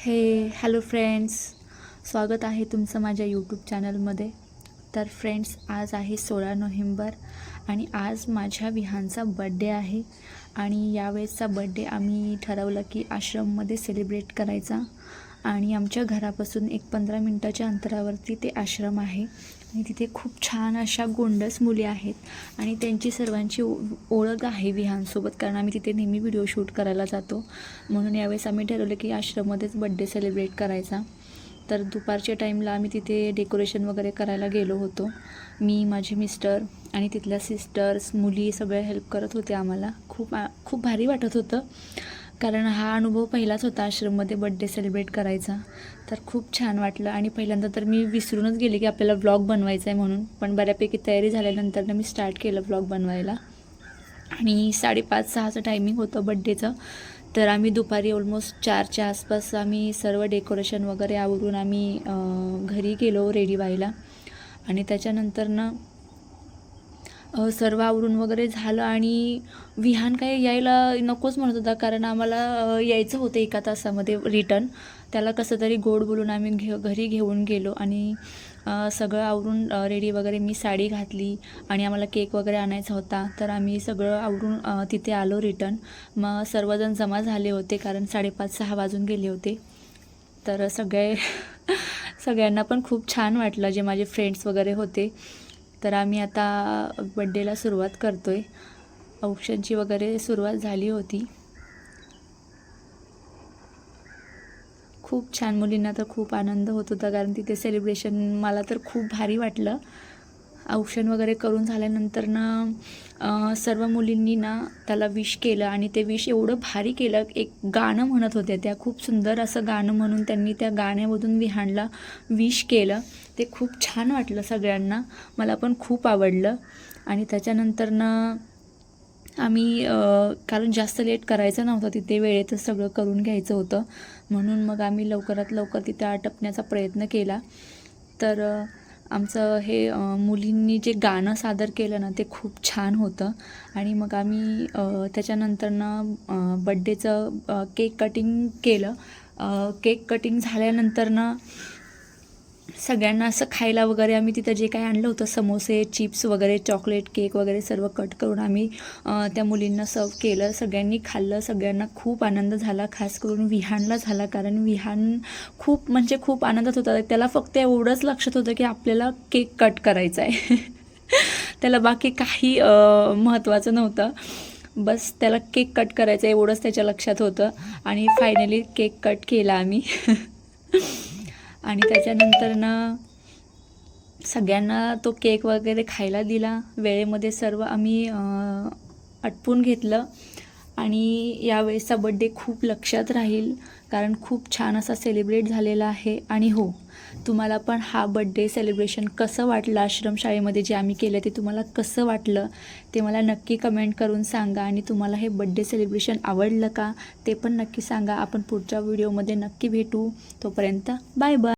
हे hello friends स्वागत आहे तुमचं माझ्या यूट्यूब चॅनलमध्ये तर फ्रेंड्स आज आहे सोळा नोव्हेंबर आणि आज माझ्या विहानचा बड्डे आहे. आणि यावेळेसचा बड्डे आम्ही ठरवलं की आश्रममध्ये सेलिब्रेट करायचा. आणि आमच्या घरापासून एक पंधरा मिनटाच्या अंतरावरती ते आश्रम आहे. आणि तिथे खूप छान अशा गोंडस मुली आहेत आणि त्यांची सर्वांची ओ ओळख आहे विहानसोबत कारण आम्ही तिथे नेहमी व्हिडिओ शूट करायला जातो. म्हणून यावेळेस आम्ही ठरवलं की आश्रममध्येच बड्डे सेलिब्रेट करायचा. तर दुपारच्या टाईमला आम्ही तिथे डेकोरेशन वगैरे करायला गेलो होतो. मी माझे मिस्टर आणि तिथल्या सिस्टर्स मुली सगळे हेल्प करत होते आम्हाला. खूप आ- खूप भारी वाटत होतं. कारण हा अनुभव पहिलाच होता आश्रममध्ये बड्डे सेलिब्रेट करायचा. तर खूप छान वाटलं. आणि पहिल्यांदा तर मी विसरूनच गेले की आपल्याला व्लॉग बनवायचा आहे म्हणून. पण बऱ्यापैकी तयारी झाल्यानंतर मी स्टार्ट केलं व्लॉग बनवायला. आणि साडेपाच सहाचं टायमिंग होतं बड्डेचं तर आम्ही दुपारी ऑलमोस्ट चारच्या आसपास आम्ही सर्व डेकोरेशन वगैरे आवरून आम्ही घरी गेलो रेडी व्हायला. आणि त्याच्यानंतर ना सर्व आवरून वगैरे झालं आणि विहान काय यायला नकोच म्हणत होता कारण आम्हाला यायचं होतं एका तासामध्ये रिटर्न त्याला कसं तरी गोड बोलून आम्ही घे घरी घेऊन गेलो आणि सगळं आवरून रेडी वगैरे मी साडी घातली आणि आम्हाला केक वगैरे आणायचा होता. तर आम्ही सगळं आवरून तिथे आलो रिटर्न मग सर्वजण जमा झाले होते कारण साडेपाच सहा वाजून गेले होते. तर सगळे सगळ्यांना पण खूप छान वाटलं जे माझे फ्रेंड्स वगैरे होते. तर आम्ही आता बड्डेला सुरुवात करतो आहे औषधची वगैरे सुरुवात झाली होती. खूप छान मुलींना तर खूप आनंद होत होता कारण तिथे सेलिब्रेशन मला तर खूप भारी वाटलं. औषण वगैरे करून झाल्यानंतर ना सर्व मुलींनी ना त्याला विश केलं आणि ते विश एवढं भारी केलं एक गाणं म्हणत होत्या त्या खूप सुंदर असं गाणं म्हणून त्यांनी त्या गाण्यामधून विहानला विश केलं. ते खूप छान वाटलं सगळ्यांना मला पण खूप आवडलं. आणि त्याच्यानंतर ना आम्ही कारण जास्त लेट करायचं नव्हतं तिथे वेळेतच सगळं करून घ्यायचं होतं. म्हणून मग आम्ही लवकरात लवकर तिथे आटपण्याचा प्रयत्न केला. तर आमचं हे मुलींनी जे गाणं सादर केलं ना ते खूप छान होतं. आणि मग आम्ही त्याच्यानंतरनं बड्डेचं केक कटिंग केलं. केक कटिंग झाल्यानंतरनं सगळ्यांना असं खायला वगैरे आम्ही तिथं जे काही आणलं होतं समोसे चिप्स वगैरे चॉकलेट केक वगैरे सर्व कट करून आम्ही त्या मुलींना सर्व केलं. सगळ्यांनी खाल्लं. सगळ्यांना खूप आनंद झाला. खास करून विहानला झाला. कारण विहान खूप म्हणजे खूप आनंदात होता. त्याला फक्त एवढंच लक्षात होतं की आपल्याला केक कट करायचा आहे. त्याला बाकी काही महत्त्वाचं नव्हतं. बस त्याला केक कट करायचं एवढंच त्याच्या लक्षात होतं. आणि फायनली केक कट केला आम्ही. आणि त्याच्यानंतर ना सगळ्यांना तो केक वगैरे खायला दिला. वेळेमध्ये सर्व आम्ही आटपून घेतलं. आणि यावेळेसचा बड्डे खूप लक्षात राहील कारण खूप छान असा सेलिब्रेट झालेला आहे. आणि हो तुम्हाला पण हा बड्डे सेलिब्रेशन कसं वाटलं आश्रमशाळेमध्ये जे आम्ही केलं ते तुम्हाला कसं वाटलं ते मला नक्की कमेंट करून सांगा. आणि तुम्हाला हे बड्डे सेलिब्रेशन आवडलं का ते पण नक्की सांगा. आपण पुढच्या व्हिडिओमध्ये नक्की भेटू. तोपर्यंत बाय बाय